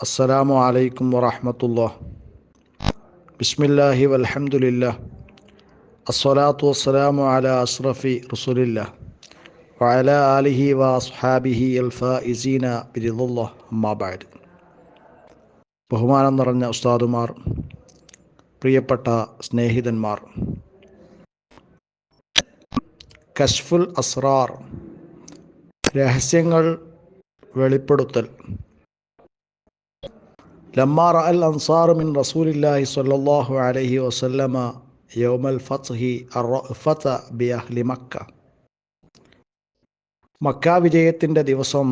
അസ്സലാമു അലൈക്കും വറഹമത്തുള്ള ബിസ്മില്ലാഹി വലഹമുല്ല അസ്സലാത്തു വസ്സലാമു അല അസ്റഫി റസുലില്ല വഅല ആലിഹി വ അസ്ഹാബിഹി അൽഫായിസീന ബിരിദുല്ല അമ്മാബാദ് ബഹുമാനം നിറഞ്ഞ ഉസ്താദുമാർ പ്രിയപ്പെട്ട സ്നേഹിതന്മാർ. കശ്ഫുൽ അസ്റാർ. രഹസ്യങ്ങൾ വെളിപ്പെടുത്തൽ. ലമ്മാറ അൽ അൻസാറു മിൻ റസൂലില്ലാഹി സ്വല്ലല്ലാഹു അലൈഹി വസല്ലമ യൗമൽ ഫത്ഹി ഫത്ത ബി അഹ്ലി മക്ക മക്ക വിജയത്തിന്റെ ദിവസം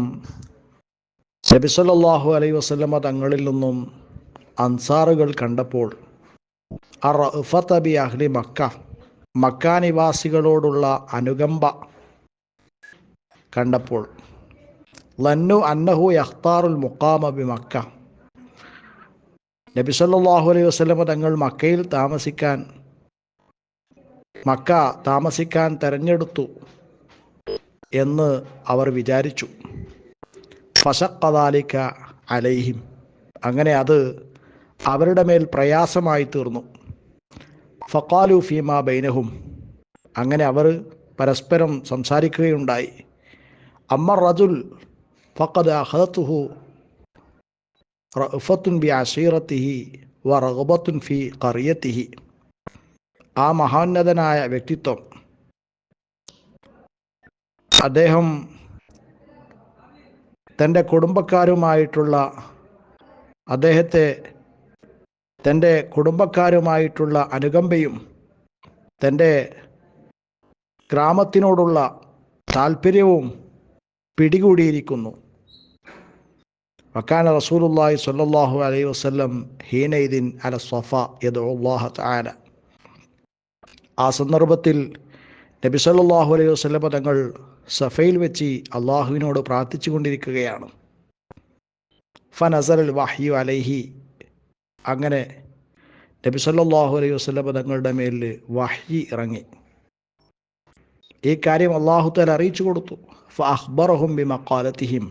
നബിസല്ലാഹു അലൈഹി വസല്ലമ തങ്ങളിൽ നിന്നും അൻസാറുകൾ കണ്ടപ്പോൾ അർ ബി അഹ്ലി മക്ക മക്ക നിവാസികളോടുള്ള അനുകമ്പ കണ്ടപ്പോൾ ലന്നു അന്നഹു യഖ്താറുൽ മുക്കാമ ബി മക്ക. നബി സല്ലാഹു അലൈഹി വസ്ലമ തങ്ങൾ മക്കയിൽ താമസിക്കാൻ മക്ക താമസിക്കാൻ തെരഞ്ഞെടുത്തു എന്ന് അവർ വിചാരിച്ചു. ഫഷക്കദാലിക്ക അലൈഹിം. അങ്ങനെ അത് അവരുടെ മേൽ പ്രയാസമായി തീർന്നു. ഫക്കാലു ഫീമ ബൈനഹും. അങ്ങനെ അവർ പരസ്പരം സംസാരിക്കുകയുണ്ടായി. അമ്മർ റജുൽ ഫക്കത് അഹദത്തുഹു റഫത്തുൻ ബി അഷീറത്തിഹി വ റഹബത്തുൻ ഫി കറിയത്തിഹി ആ മഹോന്നതനായ വ്യക്തിത്വം അദ്ദേഹം തന്റെ കുടുംബക്കാരുമായിട്ടുള്ള അദ്ദേഹത്തെ തന്റെ കുടുംബക്കാരുമായിട്ടുള്ള അനുകമ്പയും തന്റെ ഗ്രാമത്തിനോടുള്ള താല്പര്യവും പിടികൂടിയിരിക്കുന്നു. വക്കാന റസൂലുല്ലാഹി സ്വല്ലല്ലാഹു അലൈഹി വസല്ലം ഹീനൈദിൻ അല സഫ യദുല്ലാഹ തആല ആ സന്ദർഭത്തിൽ നബി സല്ലല്ലാഹു അലൈഹി വസല്ലം തങ്ങൾ സഫയിൽ വെച്ച് അള്ളാഹുവിനോട് പ്രാർത്ഥിച്ചു കൊണ്ടിരിക്കുകയാണ്. ഫനസൽ വഹ്യു അലൈഹി. അങ്ങനെ നബി സല്ലല്ലാഹു അലൈഹി വസല്ലം തങ്ങളുടെ മേലിൽ വഹ്യി ഇറങ്ങി. ഈ കാര്യം അള്ളാഹു തല അറിയിച്ചു കൊടുത്തു. ഫ അഹ്ബറഹും ബി മക്കാലത്തിഹിം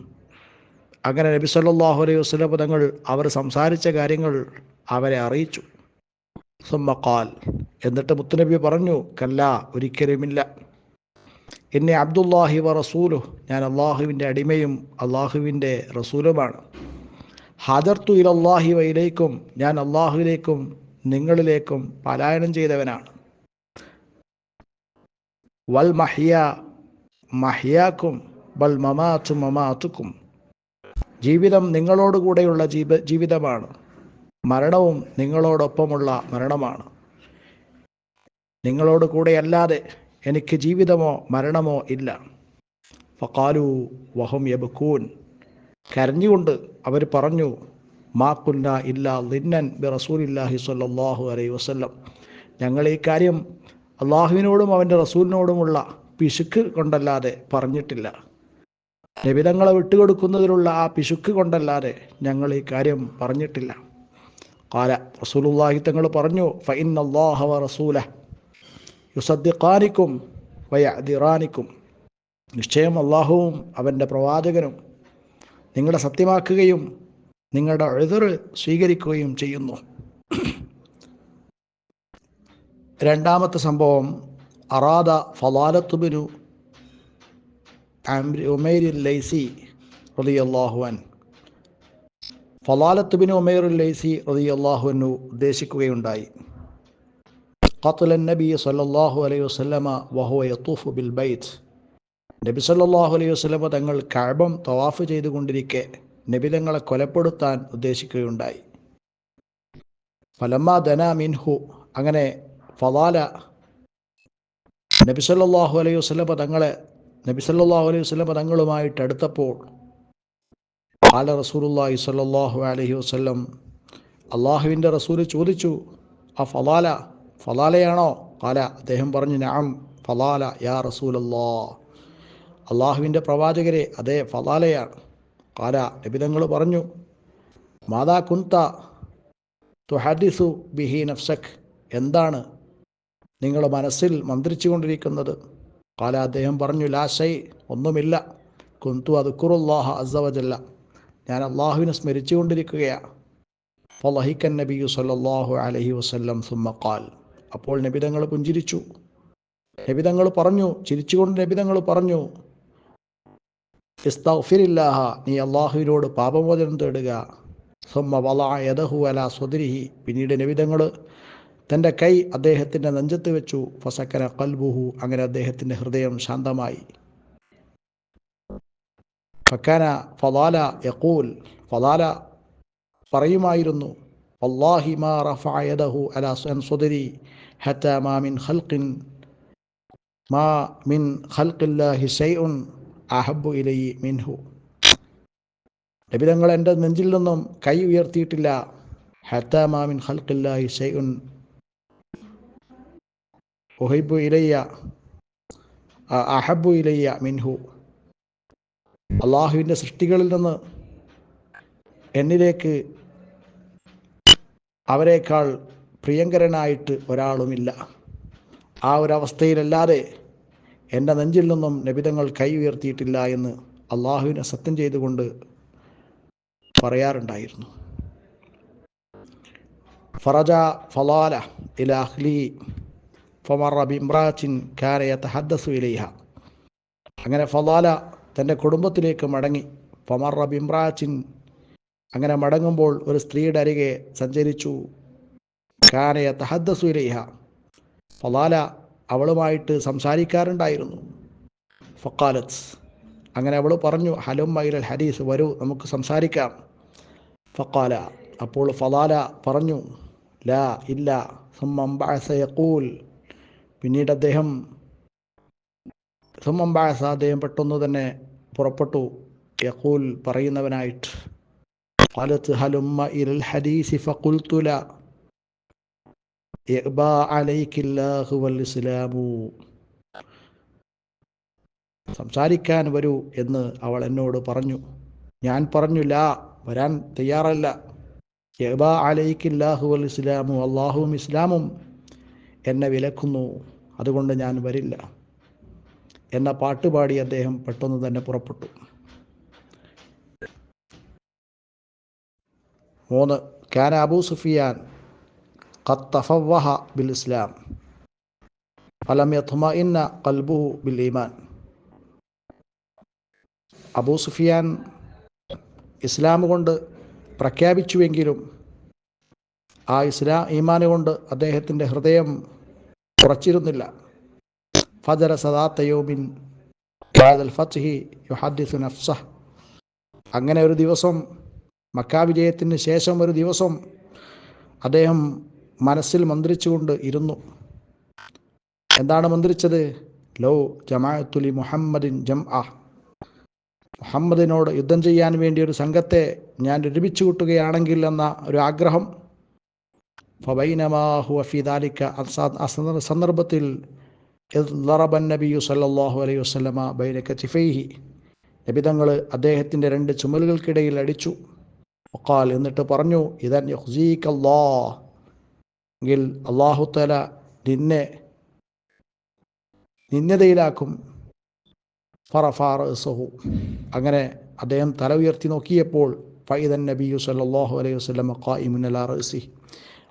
അങ്ങനെ നബി സല്ലാഹു അലൈഹി വസല്ലം തങ്ങൾ അവർ സംസാരിച്ച കാര്യങ്ങൾ അവരെ അറിയിച്ചു. സുമ്മക്കാൽ എന്നിട്ട് മുത്തുനബി പറഞ്ഞു കല്ല ഒരിക്കലുമില്ല. എന്നെ അബ്ദുല്ലാഹി വ റസൂലു ഞാൻ അള്ളാഹുവിന്റെ അടിമയും അള്ളാഹുവിന്റെ റസൂലുമാണ്. ഹദർത്തു ഇലല്ലാഹി വയിലേക്കും ഞാൻ അള്ളാഹുവിലേക്കും നിങ്ങളിലേക്കും പലായനം ചെയ്തവനാണ്. വൽ മഹിയ മഹിയാക്കും വൽ മമാത്തു മമാത്തുക്കും. ജീവിതം നിങ്ങളോടുകൂടെയുള്ള ജീവ ജീവിതമാണ്. മരണവും നിങ്ങളോടൊപ്പമുള്ള മരണമാണ്. നിങ്ങളോട് കൂടെയല്ലാതെ എനിക്ക് ജീവിതമോ മരണമോ ഇല്ല. ഫക്കാലു വഹും യബക്കൂൻ കരഞ്ഞുകൊണ്ട് അവർ പറഞ്ഞു മാക്കുന്ന ഇല്ല ലിന്നൻ ബി റസൂലില്ലാഹി സ്വല്ലാഹു അലൈ വസ്ല്ലം. ഞങ്ങൾ ഈ കാര്യം അള്ളാഹുവിനോടും അവന്റെ റസൂലിനോടുമുള്ള പിശുക്ക് കൊണ്ടല്ലാതെ പറഞ്ഞിട്ടില്ല. നിബിതങ്ങളെ വിട്ടുകൊടുക്കുന്നതിലുള്ള ആ പിശുക്ക് കൊണ്ടല്ലാതെ ഞങ്ങൾ ഈ കാര്യം പറഞ്ഞിട്ടില്ല. കാല റസൂലുള്ളാഹി തങ്ങൾ പറഞ്ഞു ഫൈൻ അള്ളാഹ റസൂല യുസദ്ദിഖാനിക്കും വയദിറാനിക്കും നിശ്ചയം അള്ളാഹുവും അവന്റെ പ്രവാചകനും നിങ്ങളെ സത്യമാക്കുകയും നിങ്ങളുടെ എഴുതർ സ്വീകരിക്കുകയും ചെയ്യുന്നു. രണ്ടാമത്തെ സംഭവം അറാദ ഫലാലത്തുബിനു ഉമൈരിൽ ലൈസി റളിയല്ലാഹുവൻ ഫലാലത്തുബിൻ ഉമൈറുൽ ലൈസി റളിയല്ലാഹുവിനു ഉദ്ദേശിക്കുകയുണ്ടായി. ഖത്തുൽ നബി സല്ലല്ലാഹു അലൈഹി വസല്ലമ വഹുവ യത്തൂഫു ബിൽ ബൈത്ത്. നബി സല്ലല്ലാഹു അലൈഹി വസല്ലമ തങ്ങൾ കഅബം തവാഫ് ചെയ്തുകൊണ്ടിരിക്കെ നബി തങ്ങളെ കൊലപ്പെടുത്താൻ ഉദ്ദേശിക്കുകയുണ്ടായി. ഫലമ്മ ദന മിൻഹു അങ്ങനെ ഫലാല നബി സല്ലല്ലാഹു അലൈഹി വസല്ലമ തങ്ങളെ നബി സല്ലല്ലാഹു അലൈഹി വസ്ലം തങ്ങളുമായിട്ട് അടുത്തപ്പോൾ ആല റസൂലുള്ളാഹി സല്ലാഹു അലഹി വസല്ലം അള്ളാഹുവിന്റെ റസൂൽ ചോദിച്ചു ആ ഫലാല ഫലാലയാണോ? കാല അദ്ദേഹം പറഞ്ഞു നാം ഫലാല യാ റസൂലല്ലാ അള്ളാഹുവിന്റെ പ്രവാചകരെ അതേ ഫലാലയാണ്. കാല നബിതങ്ങൾ പറഞ്ഞു മാതാ കുന്ത തുഹദിസു ബിഹി നഫ്സഖ് എന്താണ് നിങ്ങൾ മനസ്സിൽ മന്ത്രിച്ചു കൊണ്ടിരിക്കുന്നത് കാല അദ്ദേഹം പറഞ്ഞു ലാശൈ ഒന്നുമില്ല. കുന്തു അതുക്കുറുല്ലാഹ അസവജല്ല ഞാൻ അള്ളാഹുവിനെ സ്മരിച്ചുകൊണ്ടിരിക്കുകയാണ് ഫലഹിക്കൻ നബിയു സല്ലല്ലാഹു അലൈഹി വസല്ലം സുമ്മക്കാൽ അപ്പോൾ നബിതങ്ങൾ പുഞ്ചിരിച്ചു. നബിതങ്ങൾ പറഞ്ഞു ചിരിച്ചുകൊണ്ട് നബിതങ്ങൾ പറഞ്ഞു ഇസ്തഗ്ഫിരില്ലാഹ നീ അള്ളാഹുവിനോട് പാപമോചനം തേടുക. സുമ്മ വല യദഹു അല സ്വദിരിഹി. പിന്നീട് നബിതങ്ങൾ തന്റെ കൈ അദ്ദേഹത്തിന്റെ നെഞ്ചത്ത് വെച്ചു. ഫസക്കര കൽബുഹു. അങ്ങനെ അദ്ദേഹത്തിന്റെ ഹൃദയം ശാന്തമായി. ഫക്കാന ഫലാല യക്കൂൽ ഫലാല പറയുമായിരുന്നു അള്ളാഹി മാ റഫഅയദഹു സൻ മാ മിൻ ഖൽഖിൻ മാ മിൻ ഖൽഖില്ലാഹി അഹബ്ബു മിൻഹു. എന്റെ നെഞ്ചിൽ നിന്നും കൈ ഉയർത്തിയിട്ടില്ല. ഹത്ത മാ മിൻ ഉഹൈബു ഇലയ്യ അഹബു ഇലയ്യ മിൻഹു. അള്ളാഹുവിന്റെ സൃഷ്ടികളിൽ നിന്ന് എന്നിലേക്ക് അവരെക്കാൾ പ്രിയങ്കരനായിട്ട് ഒരാളുമില്ല. ആ ഒരവസ്ഥയിലല്ലാതെ എന്റെ നെഞ്ചിൽ നിന്നും നബിതങ്ങൾ കൈ ഉയർത്തിയിട്ടില്ല എന്ന് അള്ളാഹുവിനെ സത്യം ചെയ്തുകൊണ്ട് പറയാറുണ്ടായിരുന്നു. ഫറജ ഫലാല ഇലാഹ്ലി ഫമറ ബിംറാച്ചിൻ കാരയ തഹദ്ദസു ഇലൈഹ അങ്ങനെ ഫലാല തന്റെ കുടുംബത്തിലേക്ക് മടങ്ങി. ഫമറ ബിംറാച്ചിൻ അങ്ങനെ മടങ്ങുമ്പോൾ ഒരു സ്ത്രീയുടെ അരികെ സഞ്ചരിച്ചു. കാനയ തഹദ്ദസു ഇലൈഹ. ഫലാല അവളുമായിട്ട് സംസാരിക്കാറുണ്ടായിരുന്നു. ഫക്കാലത്ത് അങ്ങനെ അവൾ പറഞ്ഞു ഹലും മൈലൽ ഹരീസ് വരൂ നമുക്ക് സംസാരിക്കാം. ഫക്കാല അപ്പോൾ ഫലാല പറഞ്ഞു ലാ ഇല്ല യഖൂൽ. പിന്നീട് അദ്ദേഹം സുമംബാസ അദ്ദേഹം പെട്ടെന്ന് തന്നെ പുറപ്പെട്ടു യഖൂൽ പറയുന്നവനായിട്ട് قالت هلم إلى الحديث فقلت لا يأبى عليك الله والإسلام സംസാരിക്കാൻ വരൂ എന്ന് അവൾ എന്നോട് പറഞ്ഞു ഞാൻ പറഞ്ഞു ലാ വരാൻ തയ്യാറല്ല യബ അലൈക്കില്ലാഹു അൽ ഇസ്ലാമു അള്ളാഹുവും ഇസ്ലാമും എന്നെ വിലക്കുന്നു അതുകൊണ്ട് ഞാൻ വരില്ല. എന്ന പാട്ടുപാടി അദ്ദേഹം പെട്ടെന്ന് തന്നെ പുറപ്പെട്ടു. മൂന്ന് കാന അബൂ സുഫിയാൻ ഖത്തഫവഹ ബിൽ ഇസ്ലാം ഫലം യഥുമ ഇന്ന കൽബു ബിൽ ഈമാൻ. അബൂ സുഫിയാൻ ഇസ്ലാം കൊണ്ട് പ്രഖ്യാപിച്ചുവെങ്കിലും ആ ഇസ്ലാം ഈമാൻ കൊണ്ട് അദ്ദേഹത്തിന്റെ ഹൃദയം ഉറച്ചിരുന്നില്ല. ഫജര യുഹദ്ദിസു നഫ്സഹ്. അങ്ങനെ ഒരു ദിവസം മക്കാ വിജയത്തിന് ശേഷം ഒരു ദിവസം അദ്ദേഹം മനസ്സിൽ മന്ത്രിച്ചുകൊണ്ട് ഇരുന്നു. എന്താണ് മന്ത്രിച്ചത്? ലോ ജമാഅത്തുലി മുഹമ്മദിൻ ജം ആ മുഹമ്മദിനോട് യുദ്ധം ചെയ്യാൻ വേണ്ടി ഒരു സംഘത്തെ ഞാൻ ഒരുമിച്ച് കൂട്ടുകയാണെങ്കിൽ എന്ന ഒരു ആഗ്രഹം സന്ദർഭത്തിൽ ലറബൻ നബിയു വസ്ലമ അദ്ദേഹത്തിന്റെ രണ്ട് ചുമലുകൾക്കിടയിൽ അടിച്ചു. ഒക്കാൽ എന്നിട്ട് പറഞ്ഞു ഇതൻ യുഹ്സീക്കല്ലാ എങ്കിൽ അള്ളാഹുത്തല നിന്നെ നിന്യതയിലാക്കും ഫറഫാർ സഹു അങ്ങനെ അദ്ദേഹം തല ഉയർത്തി നോക്കിയപ്പോൾ ഫൈദൻ നബിയു സല്ലാഹു അലൈഹി വസ്ലം ഇമുനലാ റസി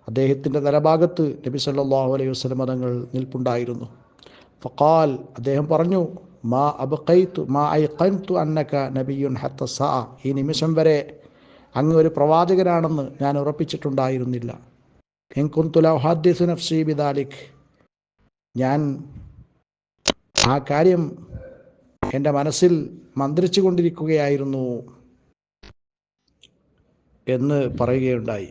അദ്ദേഹത്തിന്റെ തലഭാഗത്ത് നബി സല്ലാഹു അലൈഹി വസ്ലം തങ്ങൾ നിൽപ്പുണ്ടായിരുന്നു. ഫക്കാൽ അദ്ദേഹം പറഞ്ഞു മാ അബ്ഖൈത്തു മാ ഐ കൈത്തു അന്നക്ക നബിയുൻ ഹത്ത സാ ഈ നിമിഷം വരെ അങ്ങ് ഒരു പ്രവാചകനാണെന്ന് ഞാൻ ഉറപ്പിച്ചിട്ടുണ്ടായിരുന്നില്ല. എൻകുന്തുലഹാദ്യസു നഫ്സി ബിദാലിക്. ഞാൻ ആ കാര്യം എന്റെ മനസ്സിൽ മന്ത്രിച്ചു കൊണ്ടിരിക്കുകയായിരുന്നു എന്ന് പറയുകയുണ്ടായി.